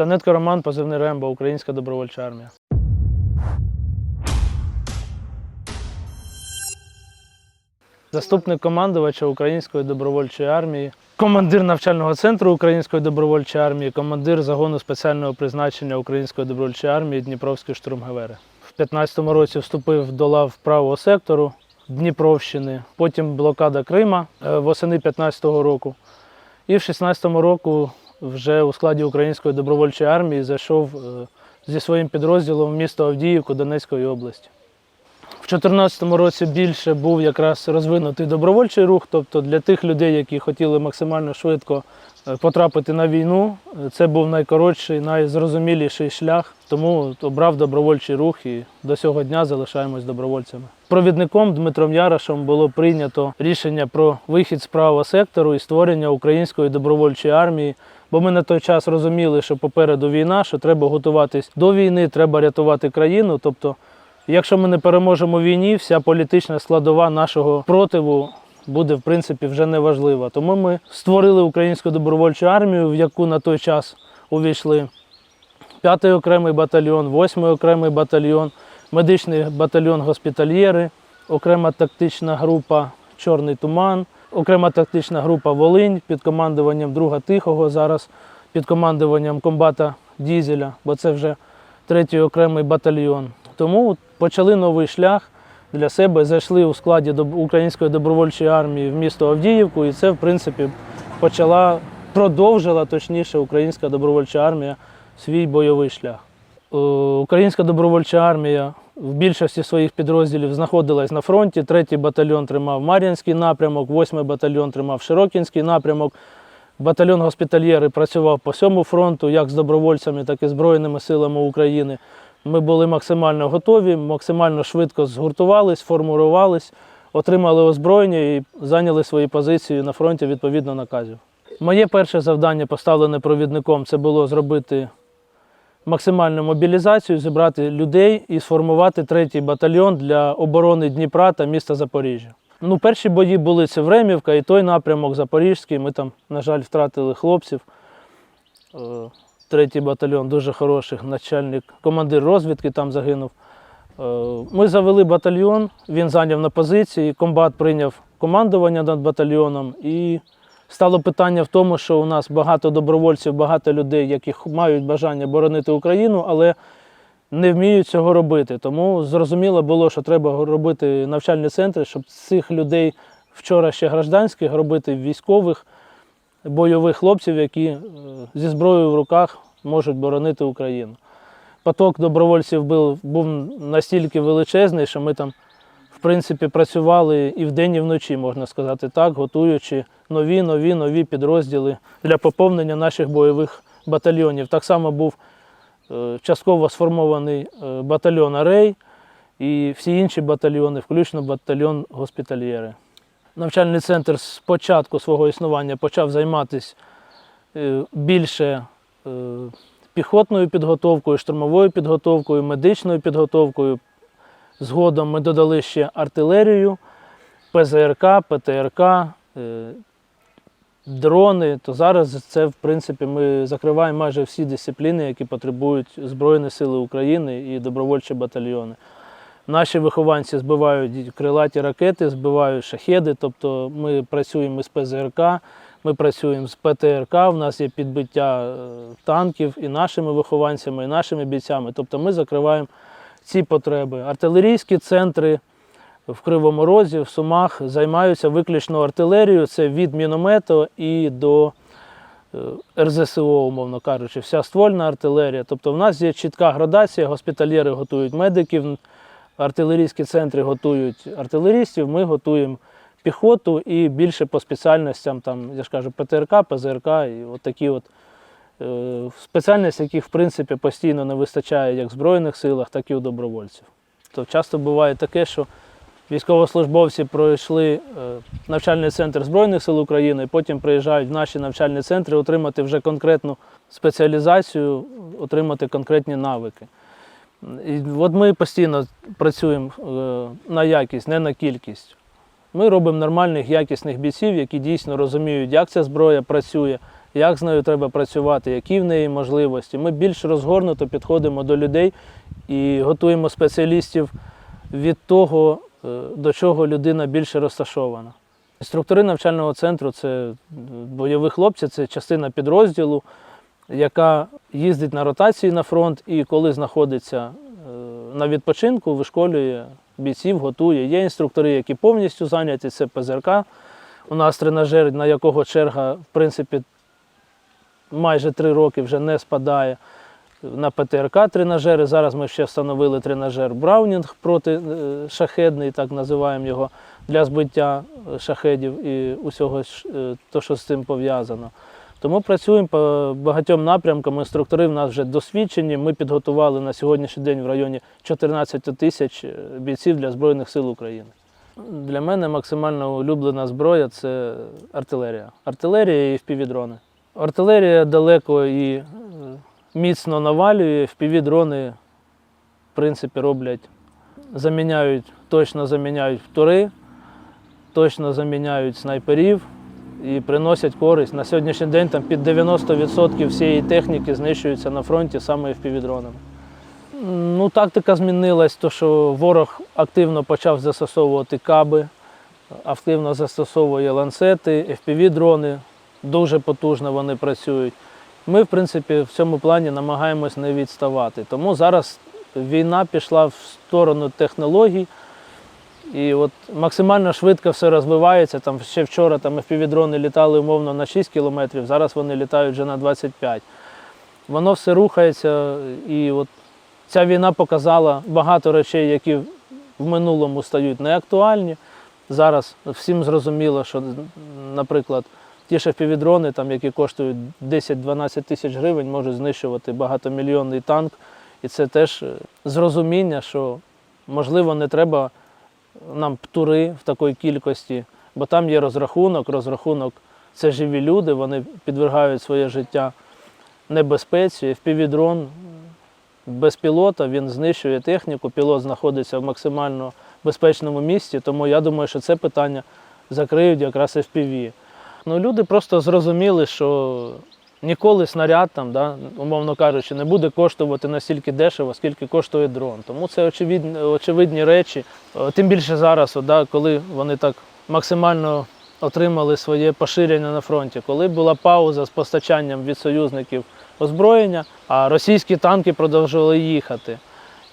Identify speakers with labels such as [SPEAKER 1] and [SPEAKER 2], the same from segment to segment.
[SPEAKER 1] Танетко Роман, позивний Рембо, Українська добровольча армія. Заступник командувача Української добровольчої армії, командир навчального центру Української добровольчої армії, командир загону спеціального призначення Української добровольчої армії Дніпровський штурм ГВР. В 15-му році вступив до лав правого сектору Дніпровщини, потім блокада Крима е, восени 15-го року. І в 16-му року вже у складі Української добровольчої армії зайшов е, зі своїм підрозділом в місто Авдіївку Донецької області. В 2014 році більше був якраз розвинутий добровольчий рух, тобто для тих людей, які хотіли максимально швидко е, потрапити на війну, е, це був найкоротший, найзрозуміліший шлях. Тому обрав добровольчий рух і до сього дня залишаємось добровольцями. Провідником Дмитром Ярошем було прийнято рішення про вихід з правого сектору і створення української добровольчої армії. Бо ми на той час розуміли, що попереду війна, що треба готуватись до війни, треба рятувати країну. Тобто Якщо ми не переможемо в війні, вся політична складова нашого противу буде в принципі вже неважлива. Тому ми створили українську добровольчу армію, в яку на той час увійшли 5-й окремий батальйон, 8-й окремий батальйон, медичний батальйон госпітальєри, окрема тактична група Чорний туман, окрема тактична група Волинь під командуванням друга Тихого, зараз під командуванням комбата Дізеля, бо це вже третій окремий батальйон. Тому почали новий шлях для себе, зайшли у складі Української добровольчої армії в місто Авдіївку, і це, в принципі, почала, продовжила точніше Українська добровольча армія свій бойовий шлях. Е, Українська добровольча армія в більшості своїх підрозділів знаходилась на фронті. Третій батальйон тримав Мар'їнський напрямок, восьмий батальйон тримав Широкінський напрямок. Батальйон госпітальєри працював по всьому фронту, як з добровольцями, так і Збройними силами України. Ми були максимально готові, максимально швидко згуртувались, формувались, отримали озброєння і зайняли свої позиції на фронті відповідно наказів. Моє перше завдання, поставлене провідником, це було зробити максимальну мобілізацію, зібрати людей і сформувати третій батальйон для оборони Дніпра та міста Запоріжжя. Ну, перші бої були це Времівка і той напрямок Запорізький. Ми там, на жаль, втратили хлопців. Е, Третій батальйон дуже хороший, начальник, командир розвідки там загинув. Е, Ми завели батальйон, він зайняв на позиції, комбат прийняв командування над батальйоном. І стало питання в тому, що у нас багато добровольців, багато людей, які мають бажання боронити Україну, але не вміють цього робити. Тому зрозуміло було, що треба робити навчальні центри, щоб цих людей вчора ще гражданських робити військових, бойових хлопців, які е, зі зброєю в руках можуть боронити Україну. Поток добровольців був, був настільки величезний, що ми там, принципі, працювали і вдень, і вночі, можна сказати так, готуючи нові, нові, нові підрозділи для поповнення наших бойових батальйонів. Так само був е, частково сформований е, батальйон Арей і всі інші батальйони, включно батальйон госпітальєри. Навчальний центр з початку свого існування почав займатися е, більше піхотною підготовкою, штурмовою підготовкою, медичною підготовкою. Згодом ми додали ще артилерію, ПЗРК, ПТРК, е, дрони. То зараз це, в принципі, ми закриваємо майже всі дисципліни, які потребують Збройні Сили України і добровольчі батальйони. Наші вихованці збивають крилаті ракети, збивають шахеди, тобто ми працюємо з ПЗРК, ми працюємо з ПТРК, в нас є підбиття е, танків і нашими вихованцями, і нашими бійцями. Тобто ми закриваємо ці потреби. Артилерійські центри в Кривому Розі, в Сумах займаються виключно артилерією, це від міномету і до е, РЗСО, умовно кажучи, вся ствольна артилерія. Тобто в нас є чітка градація, госпітальєри готують медиків, артилерійські центри готують артилерістів, ми готуємо піхоту і більше по спеціальностям, там, я ж кажу, ПТРК, ПЗРК і от такі от е, спеціальності, яких в принципі постійно не вистачає як в Збройних силах, так і у добровольців. То часто буває таке, що військовослужбовці пройшли е, навчальний центр Збройних сил України, і потім приїжджають в наші навчальні центри отримати вже конкретну спеціалізацію, отримати конкретні навики. І от ми постійно працюємо е, на якість, не на кількість. Ми робимо нормальних, якісних бійців, які дійсно розуміють, як ця зброя працює, як з нею треба працювати, які в неї можливості. Ми більш розгорнуто підходимо до людей і готуємо спеціалістів від того, е, до чого людина більше розташована. Інструктори навчального центру це е, бойові хлопці, це частина підрозділу, яка їздить на ротації на фронт і коли знаходиться е, на відпочинку, вишколює бійців, готує. Є інструктори, які повністю зайняті, це ПЗРК. У нас тренажер, на якого черга, в принципі, майже три роки вже не спадає. На ПТРК тренажери. Зараз ми ще встановили тренажер Браунінг протишахедний, так називаємо його, для збиття е, шахедів і усього, е, то, що з цим пов'язано. Тому працюємо по багатьом напрямкам. Інструктори в нас вже досвідчені. Ми підготували на сьогоднішній день в районі 14 тисяч е, бійців для Збройних сил України. Для мене максимально улюблена зброя це артилерія. Артилерія і впівдрони. Артилерія далеко і е, міцно навалює, впівдрони, в принципі, роблять, заміняють, точно заміняють втори, точно заміняють снайперів і приносять користь. На сьогоднішній день там під 90% всієї техніки знищується на фронті саме впівдронами. Ну, тактика змінилась, то що ворог активно почав застосовувати каби, активно застосовує ланцети, FPV-дрони, дуже потужно вони працюють. Ми, в принципі, в цьому плані намагаємось не відставати. Тому зараз війна пішла в сторону технологій, і от максимально швидко все розвивається. Там ще вчора там FPV-дрони літали умовно на 6 кілометрів, зараз вони літають вже на 25. Воно все рухається, і от ця війна показала багато речей, які в минулому стають неактуальні. Зараз всім зрозуміло, що, наприклад, ті ж FPV-дрони, там, які коштують 10-12 тисяч гривень, можуть знищувати багатомільйонний танк. І це теж е, зрозуміння, що можливо не треба нам птури в такій кількості, бо там є розрахунок. Розрахунок це живі люди, вони підвергають своє життя небезпеці. FPV-дрон без пілота він знищує техніку, пілот знаходиться в максимально безпечному місці, тому я думаю, що це питання закриють якраз і FPV. Ну, люди просто зрозуміли, що ніколи снаряд, там, да, умовно кажучи, не буде коштувати настільки дешево, скільки коштує дрон. Тому це очевидні, очевидні речі. Е, Тим більше зараз, да, коли вони так максимально отримали своє поширення на фронті, коли була пауза з постачанням від союзників озброєння, а російські танки продовжували їхати.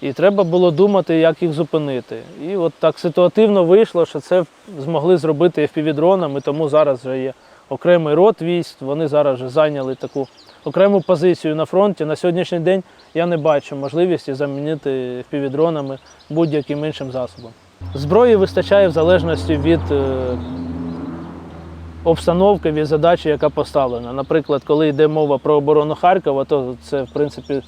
[SPEAKER 1] І треба було думати, як їх зупинити. І от так ситуативно вийшло, що це змогли зробити FPV-дронами, тому зараз вже є окремий рот військ. Вони зараз вже зайняли таку окрему позицію на фронті. На сьогоднішній день я не бачу можливості замінити FPV-дронами будь-яким іншим засобом. Зброї вистачає в залежності від е, обстановки, від задачі, яка поставлена. Наприклад, коли йде мова про оборону Харкова, то це в принципі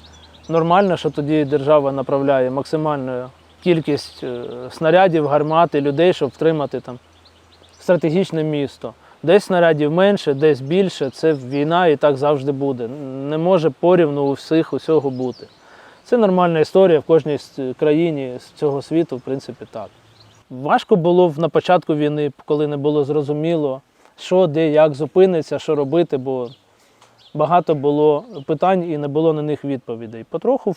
[SPEAKER 1] нормально, що тоді держава направляє максимальну кількість е, снарядів, гармат і людей, щоб втримати там стратегічне місто. Десь снарядів менше, десь більше. Це війна і так завжди буде. Не може порівну у всіх усього бути. Це нормальна історія в кожній країні з цього світу, в принципі, так. Важко було на початку війни, коли не було зрозуміло, що, де, як зупиниться, що робити, бо багато було питань і не було на них відповідей. Потроху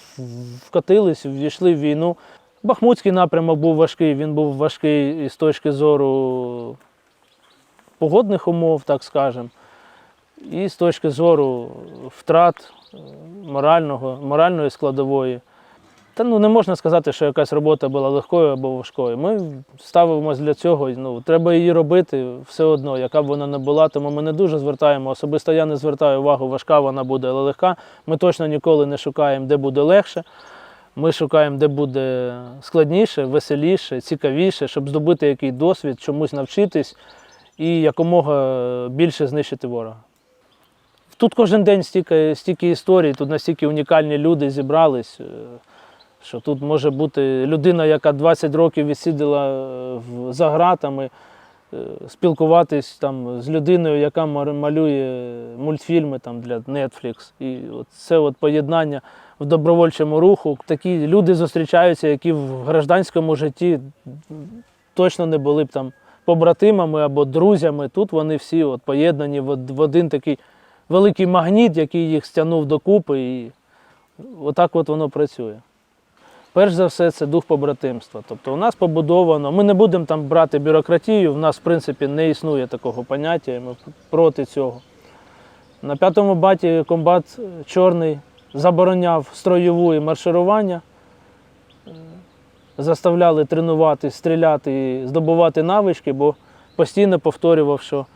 [SPEAKER 1] вкатились, ввійшли в війну. Бахмутський напрямок був важкий, він був важкий з точки зору погодних умов, так скажемо, і з точки зору втрат е, морального, моральної складової. Та ну не можна сказати, що якась робота була легкою або важкою. Ми ставимося для цього. Ну, треба її робити все одно, яка б вона не була. Тому ми не дуже звертаємо. Особисто я не звертаю увагу, важка вона буде, але легка. Ми точно ніколи не шукаємо, де буде легше. Ми шукаємо, де буде складніше, веселіше, цікавіше, щоб здобути який досвід, чомусь навчитись і якомога більше знищити ворога. Тут кожен день стільки, стільки історій, тут настільки унікальні люди зібрались, е, що тут може бути людина, яка 20 років відсиділа е, за ґратами, е, спілкуватись там з людиною, яка малює мультфільми там, для Netflix. І от це от поєднання в добровольчому руху. Такі люди зустрічаються, які в гражданському житті точно не були б там побратимами або друзями. Тут вони всі от поєднані в один такий великий магніт, який їх стягнув докупи, і отак от воно працює. Перш за все, це дух побратимства. Тобто у нас побудовано, ми не будемо там брати бюрократію, в нас, в принципі, не існує такого поняття, і ми проти цього. На п'ятому баті комбат чорний забороняв строєву і марширування, заставляли тренувати, стріляти і здобувати навички, бо постійно повторював, що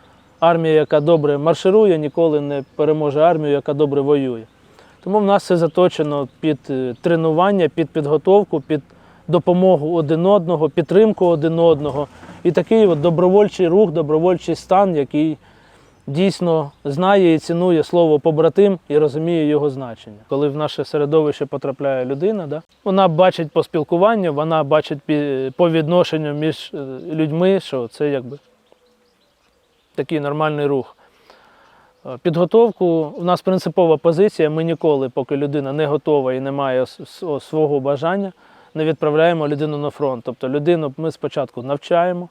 [SPEAKER 1] армія, яка добре марширує, ніколи не переможе армію, яка добре воює. Тому в нас все заточено під е, тренування, під підготовку, під допомогу один одного, підтримку один одного. І такий от добровольчий рух, добровольчий стан, який дійсно знає і цінує слово побратим і розуміє його значення. Коли в наше середовище потрапляє людина, да, вона бачить по спілкуванню, вона бачить по відношенню між е, людьми, що це якби такий нормальний рух. Підготовку у нас принципова позиція. Ми ніколи, поки людина не готова і не має свого бажання, не відправляємо людину на фронт. Тобто людину ми спочатку навчаємо,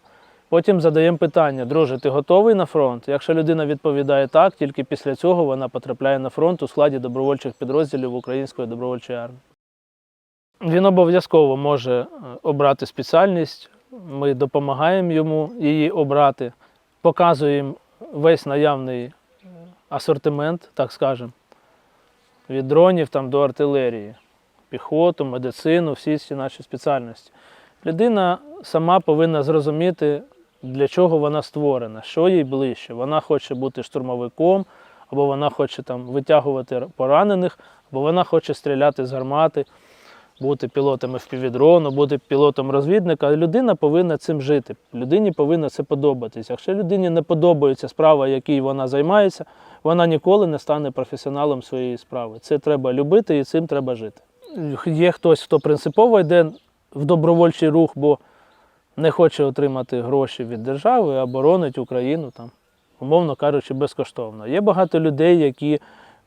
[SPEAKER 1] потім задаємо питання: друже, ти готовий на фронт? Якщо людина відповідає так, тільки після цього вона потрапляє на фронт у складі добровольчих підрозділів Української добровольчої армії. Він обов'язково може е, обрати спеціальність. Ми допомагаємо йому її обрати, показуємо весь наявний асортимент, так скажемо, від дронів там, до артилерії, піхоту, медицину, всі ці наші спеціальності. Людина сама повинна зрозуміти, для чого вона створена, що їй ближче. Вона хоче бути штурмовиком, або вона хоче там витягувати поранених, або вона хоче стріляти з гармати, бути пілотом впівдрону, бути пілотом розвідника. Людина повинна цим жити. Людині повинно це подобатись. Якщо людині не подобається справа, якій вона займається, вона ніколи не стане професіоналом своєї справи. Це треба любити і цим треба жити. Є хтось, хто принципово йде в добровольчий рух, бо не хоче отримати гроші від держави, а боронить Україну там, умовно кажучи, безкоштовно. Є багато людей, які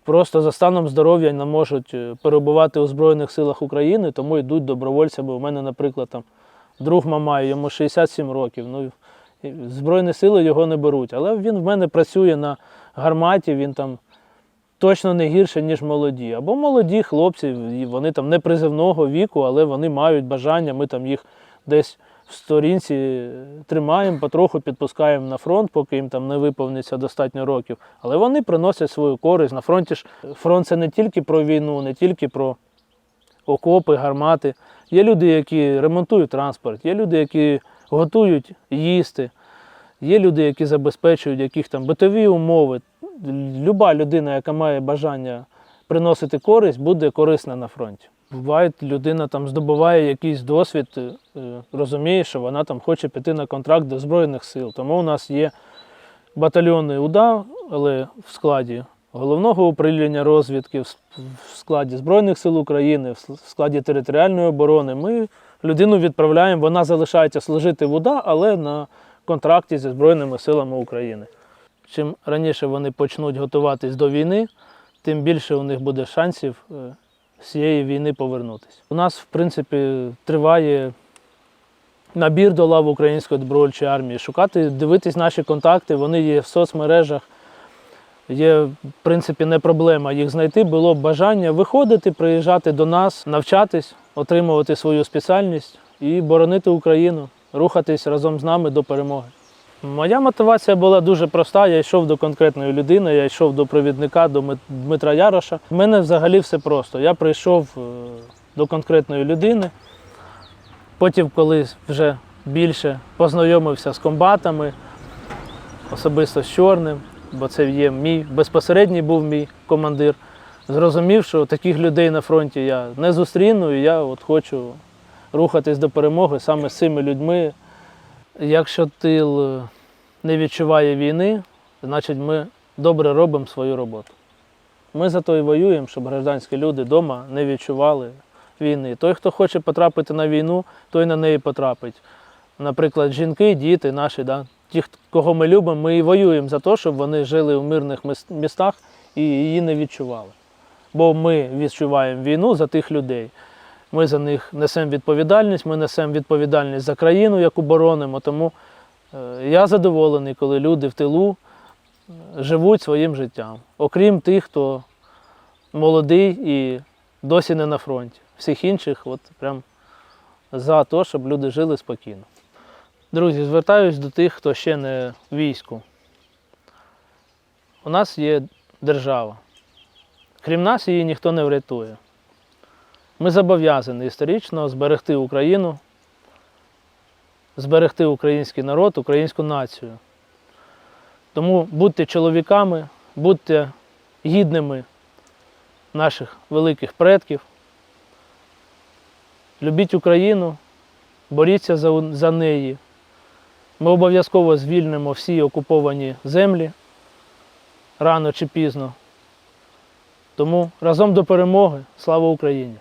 [SPEAKER 1] просто за станом здоров'я не можуть е, перебувати у Збройних силах України, тому йдуть добровольцями. У мене, наприклад, там друг Мамай, йому 67 років. Ну, Збройні сили його не беруть. Але він в мене працює на гарматі, він там точно не гірше, ніж молоді. Або молоді хлопці, вони там не призивного віку, але вони мають бажання, ми там їх десь в сторінці тримаємо, потроху підпускаємо на фронт, поки їм там не виповниться достатньо років. Але вони приносять свою користь. На фронті ж фронт це не тільки про війну, не тільки про окопи, гармати. Є люди, які ремонтують транспорт, є люди, які готують їсти, є люди, які забезпечують яких там битові умови. Люба людина, яка має бажання приносити користь, буде корисна на фронті. Буває, людина там здобуває якийсь досвід, е, розуміє, що вона там хоче піти на контракт до Збройних сил. Тому у нас є батальйони УДА, але в складі головного управління розвідки, в складі Збройних сил України, в складі територіальної оборони. Ми людину відправляємо, вона залишається служити в УДА, але на контракті зі Збройними силами України. Чим раніше вони почнуть готуватись до війни, тим більше у них буде шансів е, з цієї війни повернутися. У нас, в принципі, триває набір до лав Української добровольчої армії. Шукати, дивитись наші контакти, вони є в соцмережах. Є, в принципі, не проблема їх знайти. Було бажання виходити, приїжджати до нас, навчатись, отримувати свою спеціальність і боронити Україну, рухатись разом з нами до перемоги. Моя мотивація була дуже проста. Я йшов до конкретної людини, я йшов до провідника, до Дмитра Яроша. У мене взагалі все просто. Я прийшов е, до конкретної людини. Потім, коли вже більше познайомився з комбатами, особисто з чорним, бо це є мій безпосередній був мій командир. Зрозумів, що таких людей на фронті я не зустріну, і я от хочу рухатись до перемоги саме з цими людьми. Якщо тил е, не відчуває війни, значить ми добре робимо свою роботу. Ми за то і воюємо, щоб гражданські люди вдома не відчували війни. Той, хто хоче потрапити на війну, той на неї потрапить. Наприклад, жінки, діти наші, да? ті, кого ми любимо, ми і воюємо за те, щоб вони жили у мирних містах і її не відчували. Бо ми відчуваємо війну за тих людей. Ми за них несемо відповідальність, ми несемо відповідальність за країну, яку боронимо. Тому е, я задоволений, коли люди в тилу живуть своїм життям. Окрім тих, хто молодий і досі не на фронті. Всіх інших, от прям за те, щоб люди жили спокійно. Друзі, звертаюсь до тих, хто ще не в війську. У нас є держава. Крім нас, її ніхто не врятує. Ми зобов'язані історично зберегти Україну, зберегти український народ, українську націю. Тому будьте чоловіками, будьте гідними наших великих предків. Любіть Україну, боріться за, за неї. Ми обов'язково звільнимо всі окуповані землі рано чи пізно. Тому разом до перемоги. Слава Україні!